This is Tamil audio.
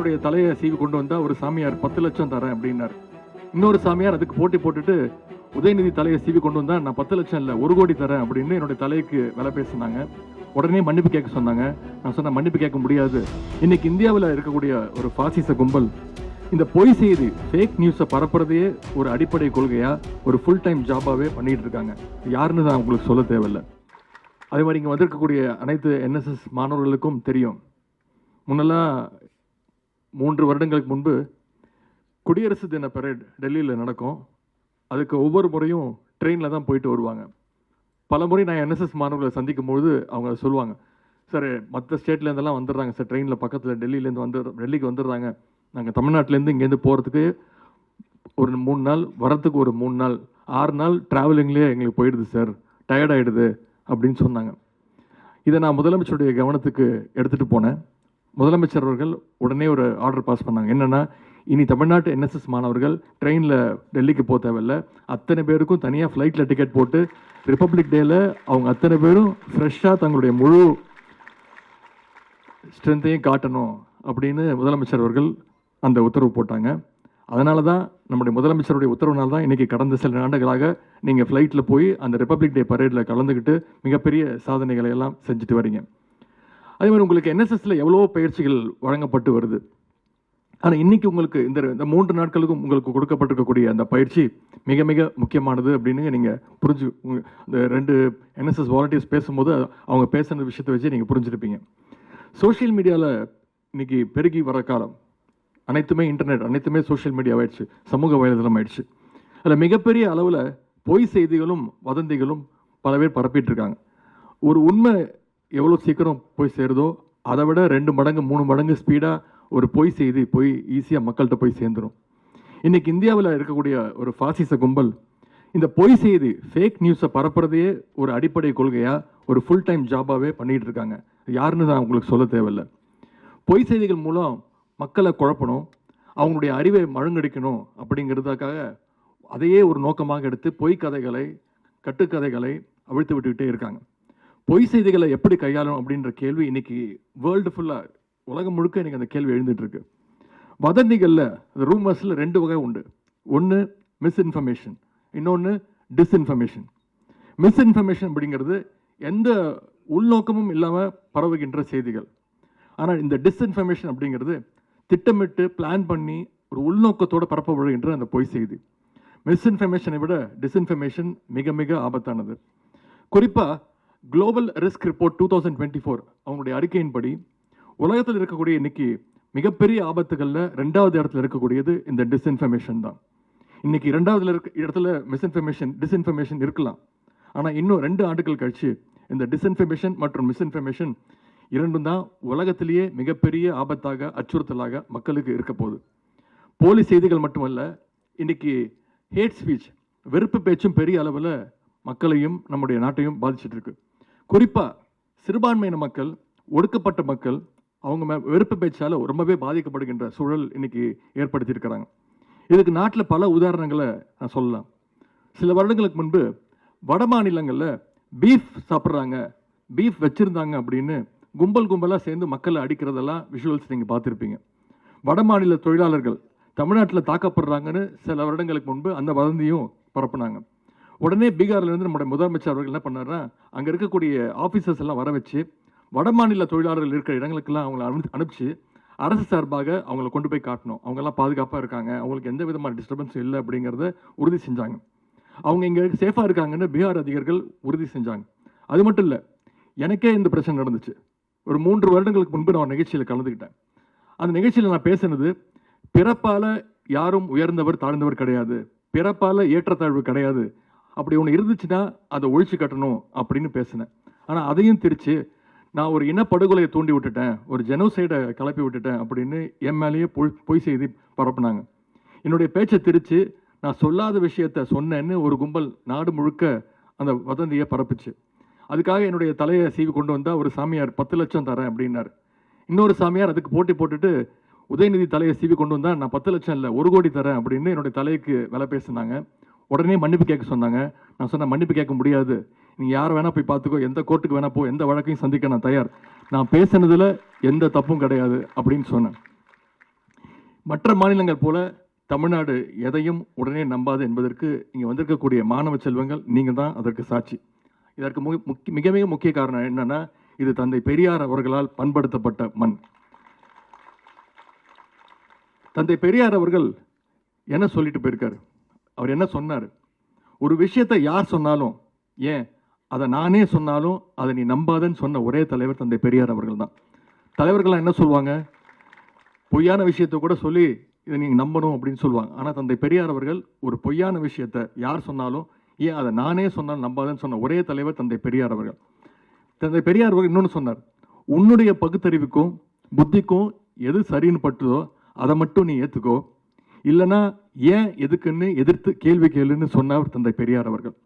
அவருடைய தலையை சீவி கொண்டு வந்தால் ஒரு சாமியார் பத்து லட்சம் தரேன் அப்படின்னார். இன்னொரு சாமியார் அதுக்கு போட்டி போட்டுட்டு உதயநிதி தலையை சீவி கொண்டு வந்தால் நான் பத்து லட்சம் இல்லை ஒரு கோடி தரேன் அப்படின்னு என்னுடைய தலைக்கு விலை பேசினாங்க. உடனே மன்னிப்பு கேட்க சொன்னாங்க. நான் சொன்ன மன்னிப்பு கேட்க முடியாது. இன்னைக்கு இந்தியாவில் இருக்கக்கூடிய ஒரு பாசிச கும்பல் இந்த பொய் செய்தி ஃபேக் நியூஸை பரப்புறதையே ஒரு அடிப்படை கொள்கையாக ஒரு ஃபுல் டைம் ஜாபாகவே பண்ணிட்டு இருக்காங்க. யாருன்னு நான் உங்களுக்கு சொல்ல தேவையில்லை. அதே மாதிரி இங்கே வந்திருக்கக்கூடிய அனைத்து என்எஸ்எஸ் மாணவர்களுக்கும் தெரியும். முன்னெல்லாம் மூன்று வருடங்களுக்கு முன்பு குடியரசு தின பரேட் டெல்லியில் நடக்கும். அதுக்கு ஒவ்வொரு முறையும் ட்ரெயினில் தான் போயிட்டு வருவாங்க. பல முறை நான் என்எஸ்எஸ் மாணவர்களை சந்திக்கும் பொழுது அவங்க சொல்லுவாங்க சார் மற்ற ஸ்டேட்லேருந்தெல்லாம் வந்துடுறாங்க சார் ட்ரெயினில் பக்கத்தில் டெல்லியிலேருந்து வந்து டெல்லிக்கு வந்துடுறாங்க. நாங்கள் தமிழ்நாட்டிலேருந்து இங்கேருந்து போகிறதுக்கு ஒரு மூணு நாள் வரத்துக்கு ஒரு மூணு நாள் ஆறு நாள் ட்ராவலிங்லேயே எங்களுக்கு போயிடுது சார் டயர்ட் ஆகிடுது அப்படின்னு சொன்னாங்க. இதை நான் முதலமைச்சருடைய கவனத்துக்கு எடுத்துகிட்டு போனேன். முதலமைச்சர் அவர்கள் உடனே ஒரு ஆர்டர் பாஸ் பண்ணாங்க. என்னென்னா இனி தமிழ்நாட்டு என்எஸ்எஸ் மாணவர்கள் ட்ரெயினில் டெல்லிக்கு போக தேவையில்ல. அத்தனை பேருக்கும் தனியாக ஃப்ளைட்டில் டிக்கெட் போட்டு ரிப்பப்ளிக் டேயில் அவங்க அத்தனை பேரும் ஃப்ரெஷ்ஷாக தங்களுடைய முழு ஸ்ட்ரென்த்தையும் காட்டணும் அப்படின்னு முதலமைச்சர் அவர்கள் அந்த உத்தரவு போட்டாங்க. அதனால தான் நம்முடைய முதலமைச்சருடைய உத்தரவுனால தான் இன்றைக்கி கடந்த சில ஆண்டுகளாக நீங்கள் ஃப்ளைட்டில் போய் அந்த ரிப்பப்ளிக் டே பரேடில் கலந்துக்கிட்டு மிகப்பெரிய சாதனைகளை எல்லாம் செஞ்சுட்டு வரீங்க. அதே மாதிரி உங்களுக்கு என்எஸ்எஸ்ல எவ்வளோ பயிற்சிகள் வழங்கப்பட்டு வருது. ஆனால் இன்னைக்கு உங்களுக்கு இந்த இந்த மூன்று நாட்களுக்கும் உங்களுக்கு கொடுக்கப்பட்டிருக்கக்கூடிய அந்த பயிற்சி மிக மிக முக்கியமானது அப்படின்னு நீங்கள் புரிஞ்சு இந்த ரெண்டு என்எஸ்எஸ் வாலண்டியர்ஸ் பேசும்போது அவங்க பேசுன விஷயத்தை வச்சு நீங்கள் புரிஞ்சிருப்பீங்க. சோஷியல் மீடியாவில் இன்னைக்கு பெருகி வர காலம். அனைத்துமே இன்டர்நெட் அனைத்துமே சோஷியல் மீடியா ஆயிடுச்சு. சமூக வலைதளம் ஆயிடுச்சு. அதில் மிகப்பெரிய அளவில் பொய் செய்திகளும் வதந்திகளும் பல பேர் பரப்பிட்டு இருக்காங்க. ஒரு உண்மை எவ்வளோ சீக்கிரம் போய் சேருதோ அதை விட ரெண்டு மடங்கு மூணு மடங்கு ஸ்பீடாக ஒரு பொய் செய்தி போய் ஈஸியாக மக்கள்கிட்ட போய் சேர்ந்துடும் இன்றைக்கி இந்தியாவில் இருக்கக்கூடிய ஒரு ஃபாசிச கும்பல் இந்த பொய் செய்தி ஃபேக் நியூஸை பரப்புறதையே ஒரு அடிப்படை கொள்கையாக ஒரு ஃபுல் டைம் ஜாபாகவே பண்ணிகிட்டு இருக்காங்க. யாருன்னு நான் உங்களுக்கு சொல்ல தேவையில்லை. பொய் செய்திகள் மூலம் மக்களை குழப்பணும் அவங்களுடைய அறிவை மழுங்கடிக்கணும் அப்படிங்கிறதுக்காக அதையே ஒரு நோக்கமாக எடுத்து பொய் கதைகளை கட்டுக்கதைகளை அவிழ்த்து விட்டுக்கிட்டே இருக்காங்க. பொய் செய்திகளை எப்படி கையாளணும் அப்படின்ற கேள்வி இன்னைக்கு வேர்ல்டு ஃபுல்லாக உலகம் முழுக்க இன்றைக்கி அந்த கேள்வி எழுந்துட்டுருக்கு. வதந்திகளில் ரூமர்ஸில் ரெண்டு வகை உண்டு. ஒன்று மிஸ்இன்ஃபர்மேஷன் இன்னொன்று டிஸ்இன்ஃபர்மேஷன் மிஸ்இன்ஃபர்மேஷன் அப்படிங்கிறது எந்த உள்நோக்கமும் இல்லாமல் பரவுகின்ற செய்திகள். ஆனால் இந்த டிஸ்இன்ஃபர்மேஷன் அப்படிங்கிறது திட்டமிட்டு பிளான் பண்ணி ஒரு உள்நோக்கத்தோடு பரப்பப்படுகின்ற அந்த பொய் செய்தி. மிஸ்இன்ஃபர்மேஷனை விட டிஸ்இன்ஃபர்மேஷன் மிக மிக ஆபத்தானது. குறிப்பாக global risk report two thousand twenty four அவங்களுடைய அறிக்கையின்படி உலகத்தில் இருக்கக்கூடிய இன்னைக்கு மிகப்பெரிய ஆபத்துகளில் ரெண்டாவது இடத்துல இருக்கக்கூடியது இந்த டிஸ்இன்ஃபர்மேஷன் தான். இன்னைக்கு ரெண்டாவது இருக்க இடத்துல மிஸ்இன்ஃபர்மேஷன் டிஸ்இன்ஃபர்மேஷன் இருக்கலாம். ஆனால் இன்னும் ரெண்டு ஆண்டுகள் கழிச்சு இந்த டிஸ்இன்ஃபர்மேஷன் மற்றும் மிஸ்இன்ஃபர்மேஷன் இரண்டும் தான் உலகத்திலேயே மிகப்பெரிய ஆபத்தாக அச்சுறுத்தலாக மக்களுக்கு இருக்க போகுது. போலி செய்திகள் மட்டுமல்ல இன்னைக்கு ஹேட் ஸ்பீச் வெறுப்பு பேச்சும் பெரிய அளவில் மக்களையும் நம்முடைய நாட்டையும் பாதிச்சிட்டு இருக்கு. குறிப்பாக சிறுபான்மையின மக்கள் ஒடுக்கப்பட்ட மக்கள் அவங்க மே- வெறுப்பு பேச்சால் ரொம்பவே பாதிக்கப்படுகின்ற சூழல் இன்னைக்கு ஏற்படுத்தியிருக்கிறாங்க. இதுக்கு நாட்டில் பல உதாரணங்களை நான் சொல்லலாம். சில வருடங்களுக்கு முன்பு வட மாநிலங்களில் பீஃப் சாப்பிட்றாங்க பீஃப் வச்சுருந்தாங்க அப்படின்னு கும்பல் கும்பலாக சேர்ந்து மக்களை அடிக்கிறதெல்லாம் விஷுவல்ஸ் நீங்கள் பார்த்துருப்பீங்க. வட மாநில தொழிலாளர்கள் தமிழ்நாட்டில் தாக்கப்படுறாங்கன்னு சில வருடங்களுக்கு முன்பு அந்த வதந்தியும் பரப்புனாங்க. உடனே பீகாரில் இருந்து நம்முடைய முதலமைச்சர் அவர்கள் என்ன பண்ணார்னா அங்கே இருக்கக்கூடிய ஆஃபீஸர்ஸ் எல்லாம் வர வச்சு வட மாநில தொழிலாளர்கள் இருக்கிற இடங்களுக்கெல்லாம் அவங்கள அனு அனுப்பிச்சு அரசு சார்பாக அவங்கள கொண்டு போய் காட்டணும். அவங்கெல்லாம் பாதுகாப்பாக இருக்காங்க. அவங்களுக்கு எந்த விதமான டிஸ்டர்பன்ஸும் இல்லை அப்படிங்கிறத உறுதி செஞ்சாங்க. அவங்க இங்கே சேஃபாக இருக்காங்கன்னு பீகார் அதிகாரிகள் உறுதி செஞ்சாங்க. அது மட்டும் இல்லை எனக்கே இந்த பிரச்சனை நடந்துச்சு. ஒரு மூன்று வருடங்களுக்கு முன்பு நான் ஒரு நிகழ்ச்சியில் கலந்துக்கிட்டேன் அந்த நிகழ்ச்சியில் நான் பேசினது பிறப்பால் யாரும் உயர்ந்தவர் தாழ்ந்தவர் கிடையாது. பிறப்பால் ஏற்றத்தாழ்வு கிடையாது. அப்படி ஒன்று இருந்துச்சுன்னா அதை ஒழிச்சு கட்டணும் அப்படின்னு பேசினேன். ஆனால் அதையும் திரிச்சு நான் ஒரு இனப்படுகொலையை தூண்டி விட்டுட்டேன் ஒரு ஜெனோசைடை கிளப்பி விட்டுட்டேன் அப்படின்னு என் மேலேயே பொய் பொய் செய்தி பரப்புனாங்க. என்னுடைய பேச்சை திரிச்சு நான் சொல்லாத விஷயத்த சொன்னேன்னு ஒரு கும்பல் நாடு முழுக்க அந்த வதந்தியை பரப்புச்சு. அதுக்காக என்னுடைய தலையை சீவி கொண்டு வந்தால் ஒரு சாமியார் பத்து லட்சம் தரேன் அப்படின்னாரு. இன்னொரு சாமியார் அதுக்கு போட்டி போட்டுட்டு உதயநிதி தலையை சீவி கொண்டு வந்தால் நான் பத்து லட்சம் இல்லை ஒரு கோடி தரேன் அப்படின்னு என்னுடைய தலைக்கு விலை பேசினாங்க. உடனே மன்னிப்பு கேட்க சொன்னாங்க. நான் சொன்னேன் மன்னிப்பு கேட்க முடியாது. நீங்கள் யார் வேணால் போய் பார்த்துக்கோ எந்த கோர்ட்டுக்கு வேணால் போ எந்த வழக்கையும் சந்திக்க நான் தயார். நான் பேசினதில் எந்த தப்பும் கிடையாது அப்படின்னு சொன்னேன். மற்ற மாநிலங்கள் போல தமிழ்நாடு எதையும் உடனே நம்பாது என்பதற்கு இங்கே வந்திருக்கக்கூடிய மாணவ செல்வங்கள் நீங்கள் தான் அதற்கு சாட்சி. இதற்கு முக்கிய மிக மிக முக்கிய காரணம் என்னென்னா இது தந்தை பெரியார் அவர்களால் பண்படுத்தப்பட்ட மண். தந்தை பெரியார் அவர்கள் என்ன சொல்லிட்டு போயிருக்காரு? அவர் என்ன சொன்னார்? ஒரு விஷயத்தை யார் சொன்னாலும் ஏன்? அதை நானே சொன்னாலும் அதை நீ நம்பாதன்னு சொன்ன ஒரே தலைவர் தந்தை பெரியார் அவர்கள் தான். தலைவர்கள்லாம் என்ன சொல்லுவாங்க? பொய்யான விஷயத்தை கூட சொல்லி இதை நீங்கள் நம்பணும் அப்படின்னு சொல்லுவாங்க. ஆனால் தந்தை பெரியார் அவர்கள் ஒரு பொய்யான விஷயத்தை யார் சொன்னாலும் ஏன் அதை நானே சொன்னாலும் நம்பாதன்னு சொன்ன ஒரே தலைவர் தந்தை பெரியார் அவர்கள். தந்தை பெரியார் அவர்கள் இன்னொன்று சொன்னார். உன்னுடைய பகுத்தறிவுக்கும் புத்திக்கும் எது சரின்னு பட்டுதோ அதை மட்டும் நீ ஏற்றுக்கோ இல்லைன்னா ஏன் எதுக்குன்னு எதிர்த்து கேள்வி கேளுன்னு சொன்னார் தந்தை பெரியார் அவர்கள்.